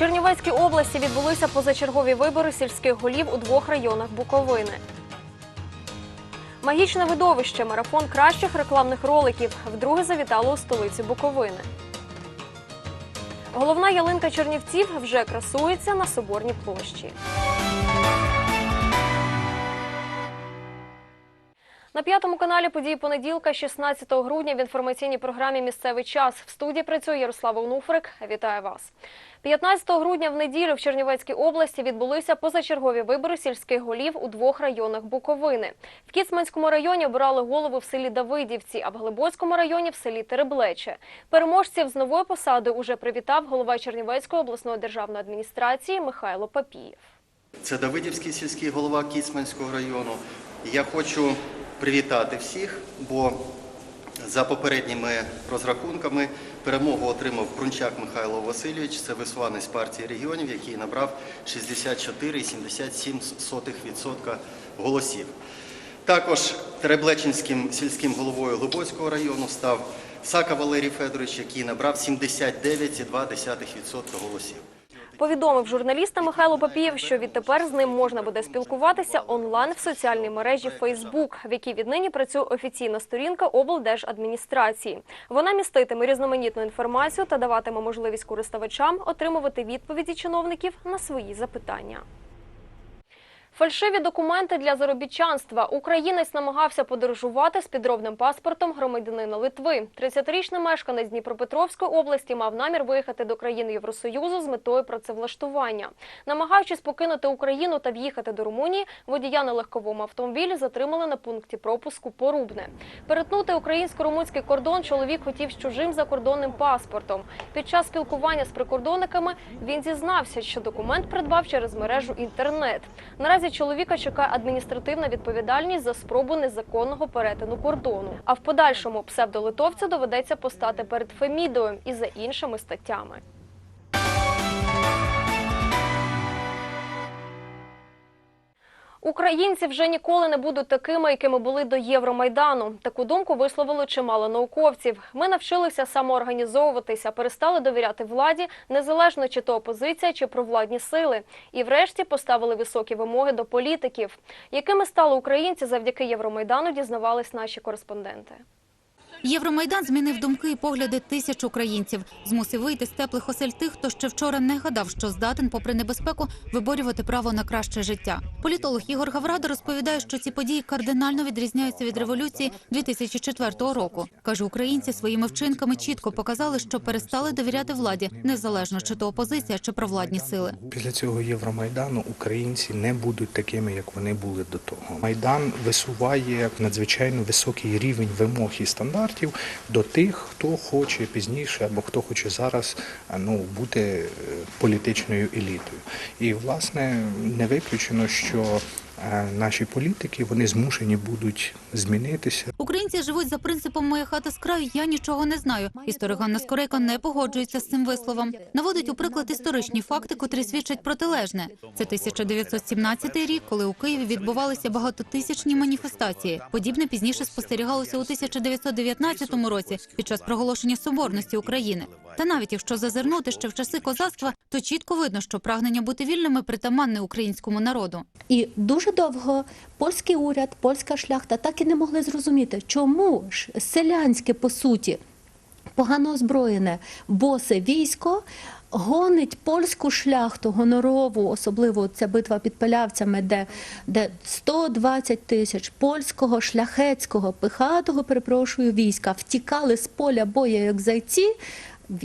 Чернівецькій області відбулися позачергові вибори сільських голів у двох районах Буковини. Магічне видовище марафон кращих рекламних роликів вдруге завітало у столиці Буковини. Головна ялинка Чернівців вже красується на соборній площі. На п'ятому каналі події понеділка, 16 грудня, в інформаційній програмі Місцевий час в студії працює Ярослава Онуфрик. Вітаю вас. 15 грудня в неділю в Чернівецькій області відбулися позачергові вибори сільських голів у двох районах Буковини. В Кіцманському районі обирали голови в селі Давидівці, а в Глибоцькому районі в селі Тереблече. Переможців з нової посади уже привітав голова Чернівецької обласної державної адміністрації Михайло Папієв. Це Давидівський сільський голова Кіцманського району. Я хочу привітати всіх, бо за попередніми розрахунками перемогу отримав Брунчак Михайло Васильович, це висуванець партії регіонів, який набрав 64,77% голосів. Також Тереблечинським сільським головою Глибоцького району став Сака Валерій Федорович, який набрав 79,2% голосів. Повідомив журналіста Михайло Папієв, що відтепер з ним можна буде спілкуватися онлайн в соціальній мережі Facebook, в якій віднині працює офіційна сторінка облдержадміністрації. Вона міститиме різноманітну інформацію та даватиме можливість користувачам отримувати відповіді чиновників на свої запитання. Фальшиві документи для заробітчанства. Українець намагався подорожувати з підробним паспортом громадянина Литви. 30-річний мешканець Дніпропетровської області мав намір виїхати до країни Євросоюзу з метою працевлаштування. Намагаючись покинути Україну та в'їхати до Румунії, водія на легковому автомобілі затримали на пункті пропуску Порубне. Перетнути українсько-румунський кордон чоловік хотів з чужим закордонним паспортом. Під час спілкування з прикордонниками він зізнався, що документ придбав через мережу інтернет. Наразі чоловіка чекає адміністративна відповідальність за спробу незаконного перетину кордону. А в подальшому псевдолитовцю доведеться постати перед Фемідою і за іншими статтями. Українці вже ніколи не будуть такими, якими були до Євромайдану. Таку думку висловили чимало науковців. Ми навчилися самоорганізовуватися, перестали довіряти владі, незалежно чи то опозиція, чи провладні сили. І врешті поставили високі вимоги до політиків. Якими стали українці завдяки Євромайдану, дізнавались наші кореспонденти. Євромайдан змінив думки і погляди тисяч українців, змусив вийти з теплих осель тих, хто ще вчора не гадав, що здатен, попри небезпеку, виборювати право на краще життя. Політолог Ігор Гаврада розповідає, що ці події кардинально відрізняються від революції 2004 року. каже, українці своїми вчинками чітко показали, що перестали довіряти владі, незалежно чи то опозиція, чи провладні сили. Після цього Євромайдану українці не будуть такими, як вони були до того. Майдан висуває надзвичайно високий рівень вимог і стандартів до тих, хто хоче пізніше або хто хоче зараз ну, бути е, політичною елітою. І власне не виключено, що наші політики вони змушені будуть змінитися. Українці живуть за принципом моя хата з краю. Я нічого не знаю. Історик Ганна Скорейко не погоджується з цим висловом. Наводить у приклад історичні факти, котрі свідчать протилежне. Це 1917 рік, коли у Києві відбувалися багатотисячні маніфестації. Подібне пізніше спостерігалося у 1919 році під час проголошення соборності України. Та навіть якщо зазирнути ще в часи козацтва, то чітко видно, що прагнення бути вільними притаманне українському народу. І дуже довго польський уряд, польська шляхта так і не могли зрозуміти, чому ж селянське по суті погано озброєне босе військо гонить польську шляхту гонорову, особливо ця битва під пилявцями, де, де 120 тисяч польського шляхетського пихатого, перепрошую, війська втікали з поля бою як зайці.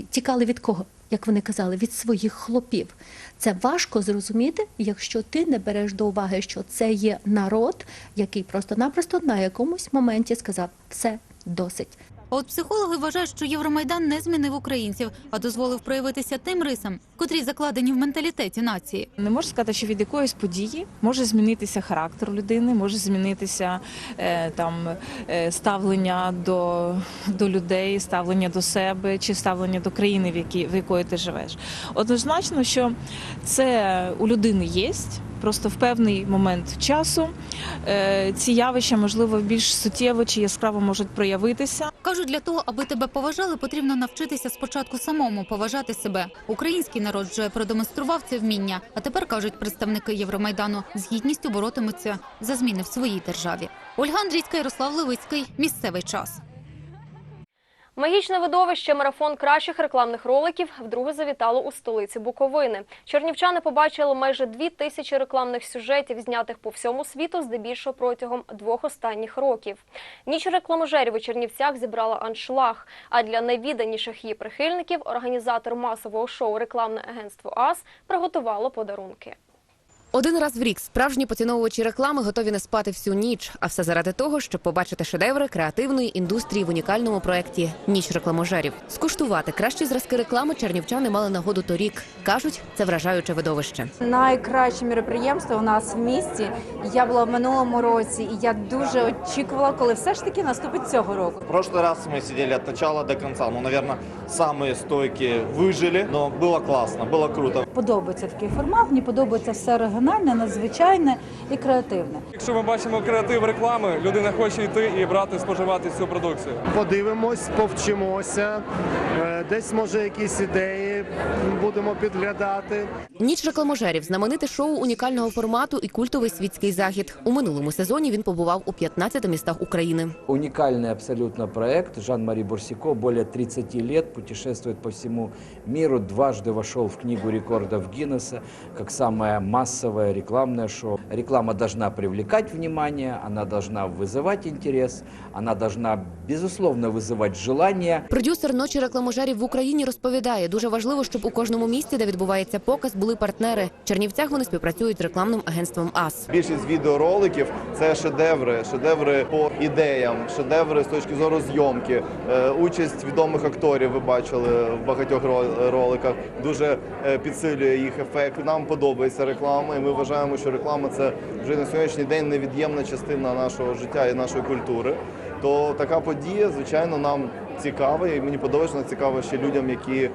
Тікали від кого? Як вони казали, від своїх хлопів. Це важко зрозуміти, якщо ти не береш до уваги, що це є народ, який просто-напросто на якомусь моменті сказав все досить. А от психологи вважають, що Євромайдан не змінив українців, а дозволив проявитися тим рисам, котрі закладені в менталітеті нації. Не можу сказати, що від якоїсь події може змінитися характер людини, може змінитися е, там е, ставлення до, до людей, ставлення до себе чи ставлення до країни, в якій в якої ти живеш. Однозначно, що це у людини є. Просто в певний момент часу е, ці явища, можливо, більш суттєво чи яскраво можуть проявитися. Кажуть, для того, аби тебе поважали, потрібно навчитися спочатку самому поважати себе. Український народ вже продемонстрував це вміння. А тепер кажуть представники Євромайдану, з гідністю боротимуться за зміни в своїй державі. Ольга Андрійська, Ярослав Левицький. Місцевий час. Магічне видовище марафон кращих рекламних роликів вдруге завітало у столиці Буковини. Чернівчани побачили майже дві тисячі рекламних сюжетів, знятих по всьому світу, здебільшого протягом двох останніх років. Ніч рекламожерів у Чернівцях зібрала аншлаг. А для найвіданіших її прихильників організатор масового шоу рекламне агентство АС приготувало подарунки. Один раз в рік справжні поціновувачі реклами готові не спати всю ніч, а все заради того, щоб побачити шедеври креативної індустрії в унікальному проєкті Ніч рекламожерів. Скуштувати кращі зразки реклами чернівчани мали нагоду торік. кажуть, це вражаюче видовище. Найкраще міроприємство у нас в місті. Я була в минулому році, і я дуже очікувала, коли все ж таки наступить цього року. В прошлый раз мы сидели от начала до конца. Ну, наверное, самые стойкие выжили, но было классно, было круто. Подобається такий формат, мені подобається все оригінальне, надзвичайне і креативне. Якщо ми бачимо креатив реклами, людина хоче йти і брати, споживати цю продукцію. Подивимось, повчимося, е, десь може якісь ідеї будемо підглядати. Ніч рекламожерів знамените шоу унікального формату і культовий світський захід. У минулому сезоні він побував у 15 містах України. Уникальный абсолютно проект. Жан-Мари Бурсико более 30 лет путешествует по всему миру, дважды вошел в Книгу рекордов Гиннесса как самое массовое рекламное шоу. Реклама должна привлекать внимание, она должна вызывать интерес, она должна, безусловно, вызывать желание. Продюсер ночі рекламожерів в Україні розповідає, дуже важливо, щоб у кожному місті, де відбувається показ, були партнери. В Чернівцях вони співпрацюють з рекламним агентством АС. Більшість відеороликів це шедеври, шедеври по ідеям, шедеври з точки зору зйомки. Е, Участь відомих акторів ви бачили в багатьох роликах. Дуже е, підсилює їх ефект. Нам подобається реклама, і ми вважаємо, що реклама це вже на сьогоднішній день невід'ємна частина нашого життя і нашої культури. То така подія, звичайно, нам цікава, і мені подобається вона цікава ще людям, які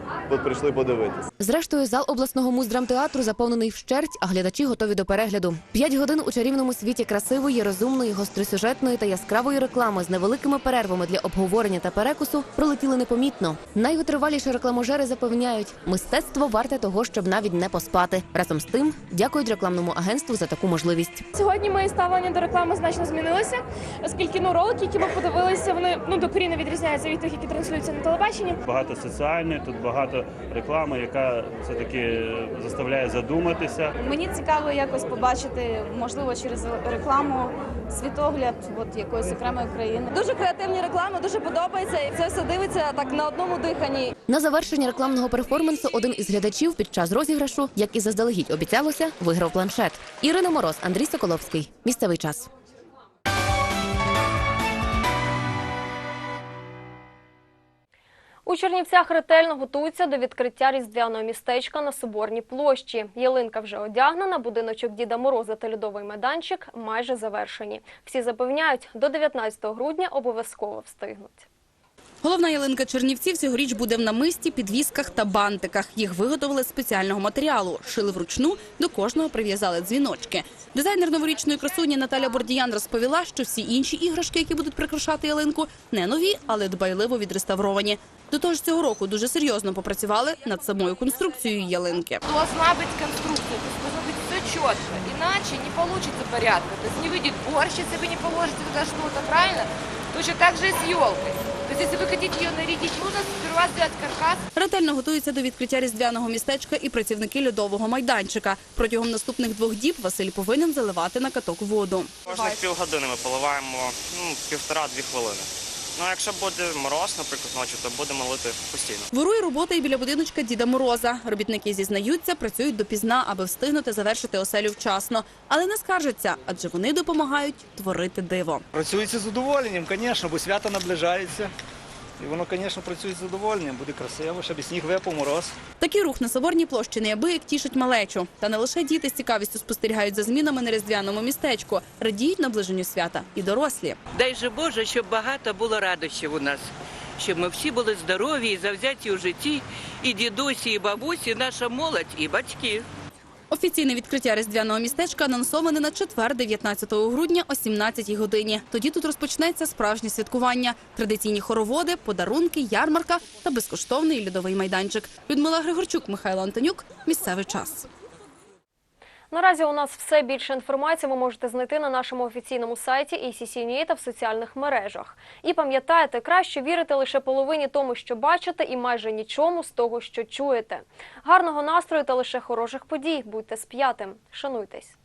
прийшли подивитися. Зрештою, зал обласного муздрамтеатру заповнений вщерть, а глядачі готові до перегляду. П'ять годин у чарівному світі красивої, розумної, гостросюжетної та яскравої реклами з невеликими перервами для обговорення та перекусу пролетіли непомітно. Найвитриваліші рекламожери запевняють, мистецтво варте того, щоб навіть не поспати. Разом з тим, дякують рекламному агентству за таку можливість. Сьогодні моє ставлення до реклами значно змінилося, оскільки ну ролики, які ми подивилися, вони ну докорінно відрізняються від тих, які транслюються на телебаченні. Багато соціальної, тут багато реклами, яка все таки заставляє задуматися. Мені цікаво якось побачити, можливо, через рекламу світогляд от якоїсь окремої країни. Дуже креативні реклами, дуже подобається. І це все дивиться так на одному диханні. На завершення рекламного перформансу один із глядачів під час розіграшу, як і заздалегідь обіцялося, виграв планшет. Ірина Мороз, Андрій Соколовський. Місцевий час. У Чернівцях ретельно готуються до відкриття різдвяного містечка на Соборній площі. Ялинка вже одягнена, будиночок Діда Мороза та льодовий майданчик майже завершені. Всі запевняють, до 19 грудня обов'язково встигнуть. Головна ялинка Чернівців цьогоріч буде в намисті, підвісках та бантиках. Їх виготовили з спеціального матеріалу. Шили вручну, до кожного прив'язали дзвіночки. Дизайнер новорічної красуні Наталя Бордіян розповіла, що всі інші іграшки, які будуть прикрашати ялинку, не нові, але дбайливо відреставровані. До того ж, цього року дуже серйозно попрацювали над самою конструкцією ялинки. Должна бути конструкція, все чітко, іначе не вийде порядку. Тобто не вийде борщ, якщо ви не положите туда что-то, правильно? Точно так же і з елкой. Тобто, якщо ви хочете її нарядити, нужно сперва зробити каркас, Ретельно готуються до відкриття різдвяного містечка і працівники льодового майданчика. Протягом наступних двох діб Василь повинен заливати на каток воду. Кожних півгодини ми поливаємо ну, півтора-дві хвилини. Ну, якщо буде мороз, наприклад, ночі, то будемо лити постійно. Вирує робота і біля будиночка Діда Мороза. Робітники зізнаються, працюють допізна, аби встигнути завершити оселю вчасно. Але не скаржаться, адже вони допомагають творити диво. Працюється з задоволенням, звісно, бо свято наближається. І воно, звісно, працює з задоволенням, буде красиво, щоб і сніг випав мороз. Такий рух на Соборній площі неабияк тішить малечу. Та не лише діти з цікавістю спостерігають за змінами на різдвяному містечку, радіють наближенню свята і дорослі. Дай же Боже, щоб багато було радощів у нас, щоб ми всі були здорові і завзяті у житті, і дідусі, і бабусі, наша молодь, і батьки. Офіційне відкриття різдвяного містечка анонсоване на четвер, 19 грудня о 17 годині. Тоді тут розпочнеться справжнє святкування. Традиційні хороводи, подарунки, ярмарка та безкоштовний льодовий майданчик. Людмила Григорчук, Михайло Антонюк. Місцевий час. Наразі у нас все більше інформації ви можете знайти на нашому офіційному сайті ACC.NUA та в соціальних мережах. І пам'ятайте, краще вірити лише половині тому, що бачите, і майже нічому з того, що чуєте. Гарного настрою та лише хороших подій. Будьте сп'ятим. Шануйтесь.